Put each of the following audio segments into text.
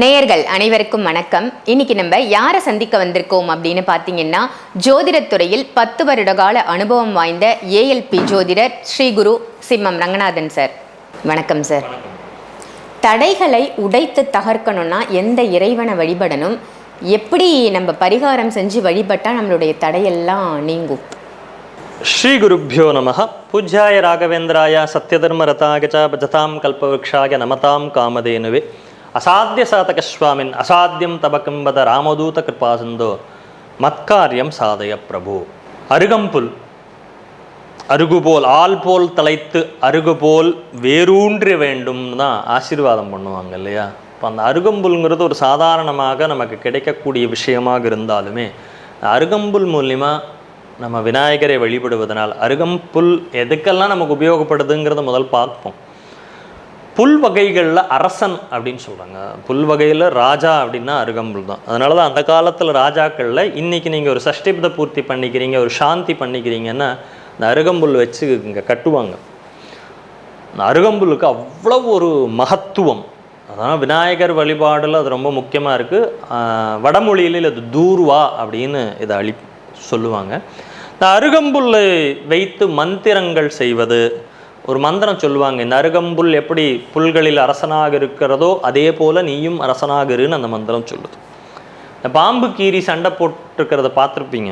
நேயர்கள் அனைவருக்கும் வணக்கம். இன்னைக்கு நம்ம யாரை சந்திக்க வந்திருக்கோம் அப்படின்னு பார்த்தீங்கன்னா ஜோதிடத்துறையில் பத்து வருடகால அனுபவம் வாய்ந்த ஏஎல்பி ஜோதிடர் ஸ்ரீ குரு சிம்மம் ரங்கநாதன் சார். வணக்கம் சார். தடைகளை உடைத்து தகர்க்கணும்னா எந்த இறைவனை வழிபடணும்? எப்படி நம்ம பரிகாரம் செஞ்சு வழிபட்டால் நம்மளுடைய தடையெல்லாம் நீங்கும்? ஸ்ரீ ஸ்ரீகுருப்பியோ நம பூஜ்யாய ராகவேந்திராய சத்யதர்ம ரதாகஜ பஜதாம் கல்பவருக்ஷாய நமதாம் காமதேனுவே. அசாத்திய சாதக சாதகஸ்வாமின் அசாத்தியம் தபக்கிம்பத ராமதூத கிருபா சிந்தோ மத்காரியம் சாதய பிரபு. அருகம்புல் அருகுபோல் ஆள் போல் தலைத்து அருகுபோல் வேரூன்றி வேண்டும் தான் ஆசீர்வாதம் பண்ணுவாங்க இல்லையா? இப்போ அந்த அருகம்புல்ங்கிறது ஒரு சாதாரணமாக நமக்கு கிடைக்கக்கூடிய விஷயமாக இருந்தாலுமே அருகம்புல் மூலிமா நம்ம விநாயகரை வழிபடுவதனால் அருகம்புல் எதுக்கெல்லாம் நமக்கு உபயோகப்படுதுங்கிறத முதல் பார்ப்போம். புல் வகைகளில் அரசன் அப்படின்னு சொல்கிறாங்க புல் வகையில் ராஜா அப்படின்னா அருகம்புல் தான். அதனால தான் அந்த காலத்தில் ராஜாக்களில் இன்றைக்கி நீங்கள் ஒரு சஷ்டிபத பூர்த்தி பண்ணிக்கிறீங்க ஒரு சாந்தி பண்ணிக்கிறீங்கன்னா இந்த அருகம்புல் வச்சு இங்கே கட்டுவாங்க. இந்த அருகம்புல்லுக்கு அவ்வளோ ஒரு மகத்துவம். அதான் விநாயகர் வழிபாடில் அது ரொம்ப முக்கியமாக இருக்குது வடமொழியில் அது தூர்வா அப்படின்னு இதை அழி சொல்லுவாங்க. இந்த அருகம்புல்லை வைத்து மந்திரங்கள் செய்வது ஒரு மந்திரம் சொல்லுவாங்க இந்த அருகம்புல் எப்படி புல்களில் அரசனாக இருக்கிறதோ அதே போல் நீயும் அரசனாக இருன்னு அந்த மந்திரம் சொல்லுது. இந்த பாம்பு கீரி சண்டை போட்டிருக்கிறத பார்த்துருப்பீங்க.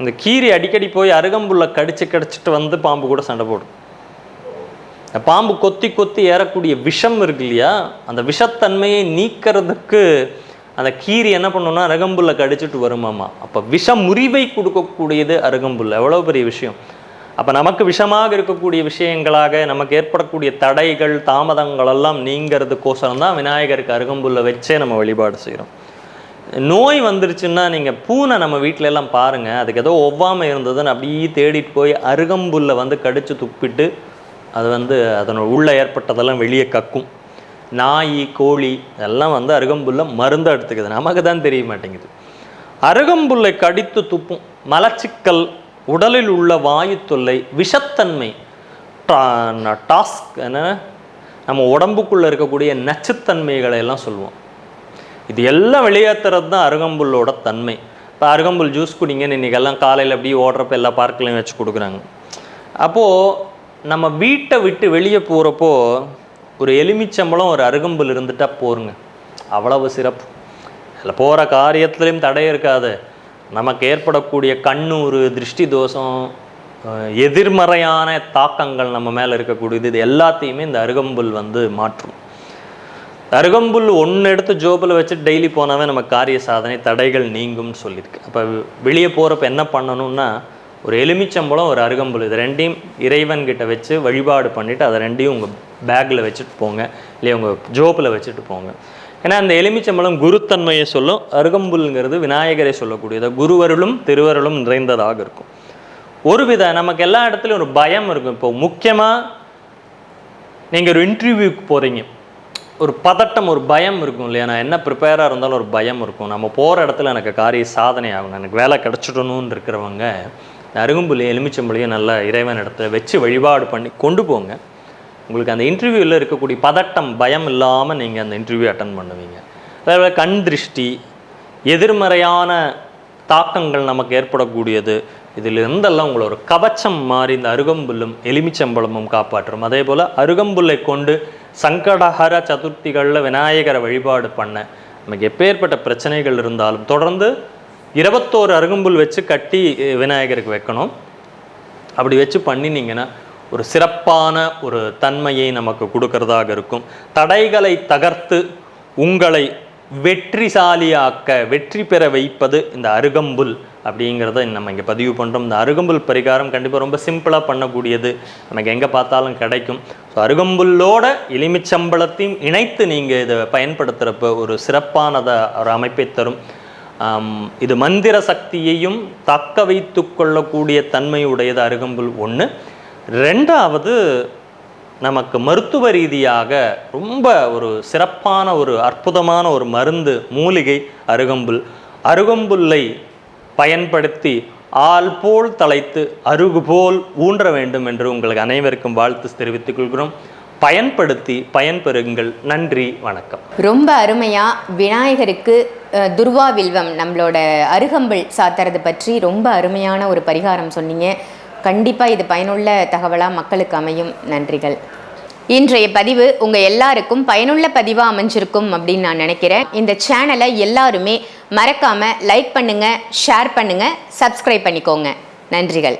இந்த கீரி அடிக்கடி போய் அருகம்புல்லை கடிச்சு கடிச்சிட்டு வந்து பாம்பு கூட சண்டை போடும். இந்த பாம்பு கொத்தி கொத்தி ஏறக்கூடிய விஷம் இருக்கு இல்லையா அந்த விஷத்தன்மையை நீக்கிறதுக்கு அந்த கீரி என்ன பண்ணுன்னா அருகம்புல்லை கடிச்சிட்டு வருமாமா. அப்போ விஷ முறிவை கொடுக்கக்கூடியது அருகம்புல். எவ்வளோ பெரிய விஷயம். அப்போ நமக்கு விஷமாக இருக்கக்கூடிய விஷயங்களாக நமக்கு ஏற்படக்கூடிய தடைகள் தாமதங்கள் எல்லாம் நீங்கிறதுக்கோசரம் தான் விநாயகருக்கு அருகம்புல்லை வச்சே நம்ம வழிபாடு செய்கிறோம் நோய் வந்துருச்சுன்னா நீங்கள் பூனை நம்ம வீட்டில எல்லாம் பாருங்கள் அதுக்கு ஏதோ ஒவ்வாமை இருந்ததுன்னு அப்படியே தேடிட்டு போய் அருகம்புல்லை வந்து கடித்து துப்பிட்டு அது வந்து அதனோட உள்ளே ஏற்பட்டதெல்லாம் வெளியே கக்கும். நாய் கோழி எல்லாம் வந்து அருகம்புல்ல மருந்து எடுத்துக்குது. நமக்கு தான் தெரிய மாட்டேங்குது. அருகம்புல்லை கடித்து துப்பும் மலச்சிக்கல் உடலில் உள்ள வாயு தொல்லை விஷத்தன்மை டாஸ்க் என்ன நம்ம உடம்புக்குள்ளே இருக்கக்கூடிய நச்சுத்தன்மைகளை எல்லாம் சொல்லுவோம். இது எல்லாம் வெளியேற்றுறது தான் அருகம்புல்லோட தன்மை. இப்போ அருகம்புல் ஜூஸ் குடிங்கன்னு இன்றைக்கெல்லாம் காலையில் அப்படியே ஓடுறப்ப எல்லா பார்க்லையும் வச்சு கொடுக்குறாங்க. அப்போது நம்ம வீட்டை விட்டு வெளியே போகிறப்போ ஒரு எலுமிச்சம்பழம் ஒரு அருகம்புல் இருந்துட்டால் போருங்க. அவ்வளவு சிறப்பு. அதில் போகிற காரியத்துலேயும் தடை இருக்காது. நமக்கு ஏற்படக்கூடிய கண்ணூறு திருஷ்டி தோஷம் எதிர்மறையான தாக்கங்கள் நம்ம மேலே இருக்கக்கூடியது இது எல்லாத்தையுமே இந்த அருகம்புல் வந்து மாற்றும். அருகம்புல் ஒன்று எடுத்து ஜோபில் வச்சு டெய்லி போனாவே நம்ம காரிய சாதனை தடைகள் நீங்கும்னு சொல்லியிருக்கு. அப்போ வெளியே போகிறப்ப என்ன பண்ணணும்னா ஒரு எலுமிச்சம்பழம் ஒரு அருகம்புல் இது ரெண்டையும் இறைவன் கிட்ட வச்சு வழிபாடு பண்ணிவிட்டு அதை ரெண்டையும் உங்கள் பேக்கில் வச்சுட்டு போங்க இல்லையா உங்கள் ஜோப்பில் வச்சுட்டு போங்க. ஏன்னா அந்த எலுமிச்சம்பழம் குருத்தன்மையை சொல்லும் அருகம்புல்ங்கிறது விநாயகரை சொல்லக்கூடியது. குருவருளும் திருவருளும் நிறைந்ததாக இருக்கும். ஒரு வித நமக்கு எல்லா இடத்துலையும் ஒரு பயம் இருக்கும். இப்போ முக்கியமாக நீங்கள் ஒரு இன்டர்வியூக்கு போகிறீங்க ஒரு பதட்டம் ஒரு பயம் இருக்கும் இல்லையா? நான் என்ன ப்ரிப்பேராக இருந்தாலும் ஒரு பயம் இருக்கும். நம்ம போகிற இடத்துல எனக்கு காரிய சாதனை ஆகணும். எனக்கு வேலை கிடச்சிடணும்னு இருக்கிறவங்க இந்த அருகம்புலியும் எலுமிச்சம்புலியும் நல்லா இறைவன் இடத்துல வச்சு வழிபாடு பண்ணி கொண்டு போங்க. உங்களுக்கு அந்த இன்டர்வியூவில் இருக்கக்கூடிய பதட்டம் பயம் இல்லாமல் நீங்கள் அந்த இன்டர்வியூ அட்டன் பண்ணுவீங்க. அதே கண் திருஷ்டி எதிர்மறையான தாக்கங்கள் நமக்கு ஏற்படக்கூடியது. இதில் இருந்தெல்லாம் உங்களை ஒரு கவச்சம் மாறி இந்த அருகம்புல்லும் எலுமிச்சம்பழமும் காப்பாற்றும். அதே போல் அருகம்புல்லை கொண்டு சங்கடஹர சதுர்த்திகளில் விநாயகரை வழிபாடு பண்ண நமக்கு எப்பேற்பட்ட பிரச்சனைகள் இருந்தாலும் தொடர்ந்து இருபத்தோரு அருகம்புல் வச்சு கட்டி விநாயகருக்கு வைக்கணும். அப்படி வச்சு பண்ணினீங்கன்னா ஒரு சிறப்பான ஒரு தன்மையை நமக்கு கொடுக்கறதாக இருக்கும். தடைகளை தகர்த்து உங்களை வெற்றிசாலியாக்க வெற்றி பெற வைப்பது இந்த அருகம்புல் அப்படிங்கிறத நம்ம இங்கே பதிவு பண்ணுறோம் இந்த அருகம்புல் பரிகாரம் கண்டிப்பாக ரொம்ப சிம்பிளாக பண்ணக்கூடியது. நமக்கு எங்கே பார்த்தாலும் கிடைக்கும். ஸோ அருகம்புல்லோட எலுமிச்சம்பளத்தையும் இணைத்து நீங்கள் இதை பயன்படுத்துகிறப்ப ஒரு சிறப்பானதை ஒரு அமைப்பை தரும். இது மந்திர சக்தியையும் தக்க வைத்து கொள்ளக்கூடிய தன்மையுடையது அருகம்புல் ஒன்று ரெண்டாவது நமக்கு மருத்துவ ரீதியாக ரொம்ப ஒரு சிறப்பான ஒரு அற்புதமான ஒரு மருந்து மூலிகை அருகம்புல். அருகம்புல்லை பயன்படுத்தி ஆள் போல் தலைத்து அருகு போல் ஊன்ற வேண்டும் என்று உங்களுக்கு அனைவருக்கும் வாழ்த்து தெரிவித்துக் கொள்கிறோம். பயன்படுத்தி பயன்பெறுங்கள். நன்றி வணக்கம். ரொம்ப அருமையா விநாயகருக்கு துர்வா வில்வம் நம்மளோட அருகம்புல் சாத்துறது பற்றி ரொம்ப அருமையான ஒரு பரிகாரம் சொன்னீங்க. கண்டிப்பாக இது பயனுள்ள தகவலாக மக்களுக்கு அமையும். நன்றிகள். இன்றைய பதிவு உங்கள் எல்லாருக்கும் பயனுள்ள பதிவாக அமைஞ்சிருக்கும் அப்படின்னு நான் நினைக்கிறேன். இந்த சேனலை எல்லாருமே மறக்காமல் லைக் பண்ணுங்கள் ஷேர் பண்ணுங்கள் சப்ஸ்கிரைப் பண்ணிக்கோங்க. நன்றிகள்.